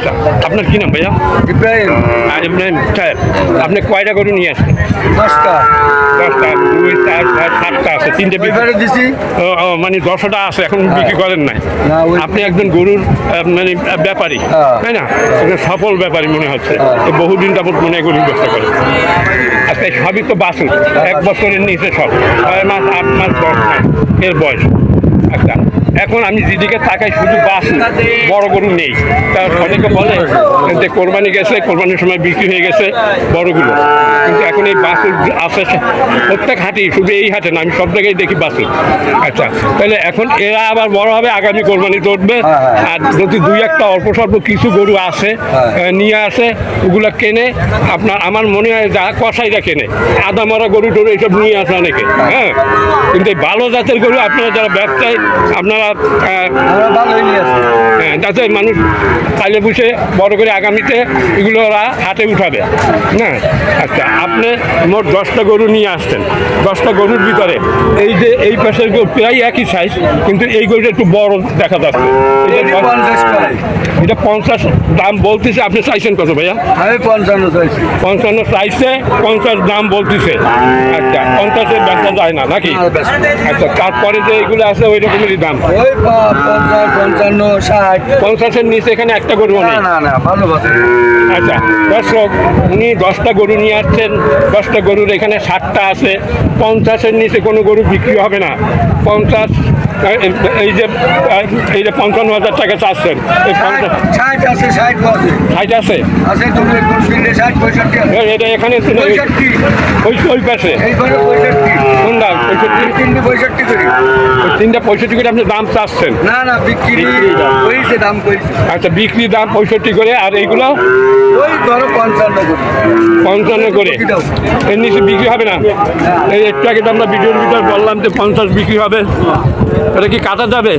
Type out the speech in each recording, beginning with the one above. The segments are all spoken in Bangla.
আচ্ছা আপনার কি নাম ভাইয়া? ইব্রাহিম। আর ইব্রাহিম সাহেব আপনি কয়টা গরু নিয়ে আসছেন? দশটা। দশটা দুই চার ছয় সাতটা আছে তিনটে বিক্রি দিছি। ও, মানে দশটা আছে এখন বিক্রি করেন নাই। আপনি একজন গরুর মানে ব্যাপারী হ্যাঁ। তাই না? একজন সফল ব্যাপারী মনে হচ্ছে। তো বহুদিন যাবত মনে হয় গরুর ব্যবসা করে। আচ্ছা সবই তো বাসুর এক বছরের নিচে সব। ছয় মাস আট মাস দশ মাস এর বয়স। আচ্ছা এখন আমি যেদিকে তাকাই শুধু বাসু বড় গরু নেই। তা অনেকে বলে যে কোরবানি গেছে কোরবানির সময় বিক্রি হয়ে গেছে বড়গুলো। কিন্তু এখন এই বাসুর আছে প্রত্যেক হাটেই শুধু এই হাটে না আমি সব জায়গায় দেখি বাসুর আচ্ছা তাহলে এখন এরা আবার বড় হবে আগামী কোরবানি উঠবে হ্যাঁ, হ্যাঁ। আর যদি দুই একটা অল্প স্বল্প কিছু গরু আসে হ্যাঁ। নিয়ে আসে ওগুলো কেনে আপনার আমার মনে হয় যা কষাইরা কেনে। আদা মরা গরু টরু এইসব নিয়ে আসে অনেকে। হ্যাঁ কিন্তু এই ভালো জাতের গরু আপনারা যারা ব্যবসায় আপনারা হ্যাঁ, যাতে মানুষ কালে বসে বড় করে আগামীতে এগুলো ওরা হাটে উঠাবে। না? আচ্ছা আপনি মোট দশটা গরু নিয়ে আসছেন। দশটা গরুর ভিতরে এই যে এই পাশের গরু প্রায় একই সাইজ কিন্তু এই গরুটা একটু বড় দেখা যাচ্ছে। এটা পঞ্চাশ পঞ্চাশ দাম বলতেছে আপনি চাইছেন কত ভাইয়া? আমি পঞ্চান্ন চাইছি। পঞ্চান্ন চাইছে পঞ্চাশ দাম বলতেছে। আচ্ছা পঞ্চাশের ব্যবসা যায় না নাকি? বেচা আচ্ছা তারপরে যে এগুলো আছে ওই রকমেরই দাম? ওই পঞ্চাশ পঞ্চান্ন ষাট। পঞ্চাশের নিচে এখানে একটা গরু না না না ভালো আচ্ছা দর্শক উনি দশটা গরু নিয়ে আসছেন। দশটা গরুর এখানে ষাটটা আছে। পঞ্চাশের নিচে কোনো গরু বিক্রি হবে না। পঞ্চাশ এই- যে এই যে পঞ্চান্ন হাজার টাকা চাচ্ছেন ষাট আছে ষাট আছে। এটা এখানে ওই ওই পাশে। এইবারে পঁয়ষট্টি। কোন দাম? পঁয়ষট্টি? তিন তিনটে পঁয়ষট্টি করি। তিনটা পঁয়ষট্টি করে আপনি দাম চাচ্ছেন? না না বিক্রি দাম। কইছে। আচ্ছা বিক্রি দাম পঁয়ষট্টি করে আর এইগুলো? ওই ধরো পঞ্চান্ন করি। পঞ্চান্ন করে। এর নিচে বিক্রি হবে না? এই একটু আগে তো আমরা ভিডিওর ভিতর বললাম যে পঞ্চাশ বিক্রি হবে। এটা কি কাটা যাবে?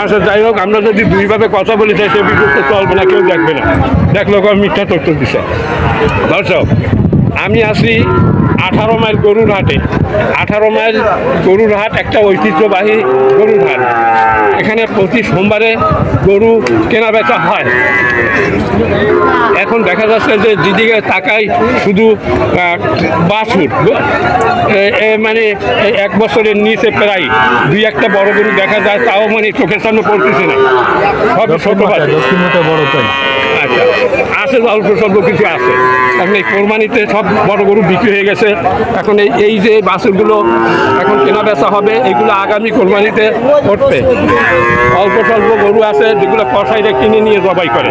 আচ্ছা যাই হোক, আমরা যদি দুইভাবে কথা বলি তাই সে বিদ্যুৎ চলবে না, কেউ দেখবে না। দেখল মিথ্যা তথ্য দিছে। দর্শক আমি আছি আঠারো মাইল গরুর হাটে। আঠারো মাইল গরুর হাট একটা ঐতিহ্যবাহী গরুর হাট। এখানে প্রতি সোমবারে গরু কেনা বেচা হয়। এখন দেখা যাচ্ছে যে যেদিকে তাকাই শুধু বাছুর। মানে এক বছরের নিচে প্রায় দুই একটা বড় গরু দেখা যায় তাও মানে চোখের সামনে পড়তেছে না। সব ছোট বাছুর। বড় আচ্ছা। আছে, অল্প স্বল্প কিছু আছে। এখন এই কোরবানিতে সব বড় গরু বিক্রি হয়ে গেছে। এখন এই এই যে বাছুরগুলো এখন কেনা বেচা হবে, এগুলো আগামী কোরবানিতে করতে অল্প স্বল্প গরু আছে, যেগুলো কষাইরা কিনে নিয়ে জবাই করে।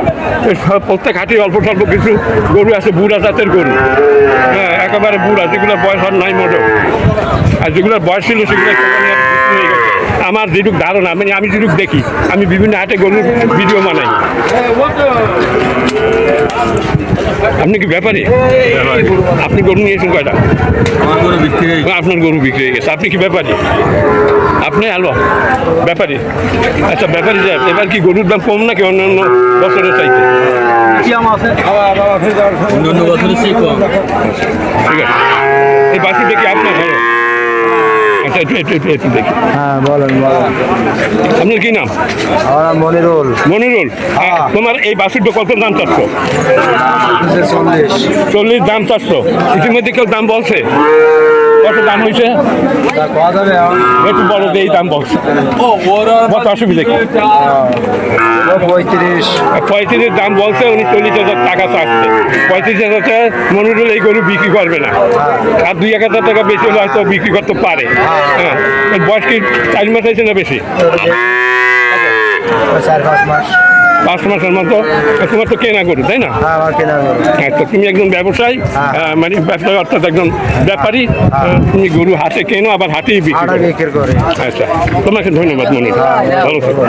প্রত্যেক হাটে অল্প স্বল্প কিছু গরু আছে, বুড়া জাতের গরু। হ্যাঁ একেবারে বুড়া যেগুলো বয়স আর নাই মোটেও। আর যেগুলোর বয়স ছিল, সেগুলো হয়ে গেছে। আমার যেটুক ধারণা মানে আমি যেটুক দেখি আমি বিভিন্ন হাটে গরুর ভিডিও বানাই। আপনি কি ব্যাপারী? আপনি গরু নিয়েছেন কয়টা? আপনার গরু বিক্রি হয়ে গেছে। আপনি কি ব্যাপারী? আপনি আলো ব্যাপারী? আচ্ছা ব্যাপারী সাহেব এবার কি গরুর দাম কম নাকি অন্যান্য বছরের চাইতে? অন্যান্য বছরের কম। ঠিক আছে। এই বাসিটা কি আপনার? একটু একটু একটু একটু দেখি। হ্যাঁ বলেন বলেন। আপনার কি নাম? আমার নাম মনিরুল। মনিরুল? হ্যাঁ। তোমার এই বাসুরটা কত দাম চাচ্ছ? চল্লিশ। চল্লিশ দাম চাচ্ছ। ইতিমধ্যে কেউ দাম বলছে? কত দাম হয়েছে একটু বড় দিয়ে দাম বলছে কত অসুবিধা কি? পঁয়ত্রিশ। পঁয়ত্রিশের দাম বলছে উনি চল্লিশ হাজার টাকা চাচ্ছে। পঁয়ত্রিশ হাজার মনুরুল এই গরু বিক্রি করবে না। আর দুই এক হাজার টাকা বেশি হলে হয়তো বিক্রি করতে পারে। হ্যাঁ। এর বয়স কি? চার মাস হয়েছে না বেশি? চার পাঁচ মাস। পাঁচ মাসের মতো তোমার তো কেনা গরু তাই না? হ্যাঁ। হ্যাঁ তো তুমি একজন ব্যবসায়ী হ্যাঁ। মানে ব্যবসায়ী অর্থাৎ একজন ব্যাপারী তুমি গরু হাতে কেনো আবার হাতেই বিক্রি আচ্ছা তোমাকে ধন্যবাদ মনে ভালো থাকো।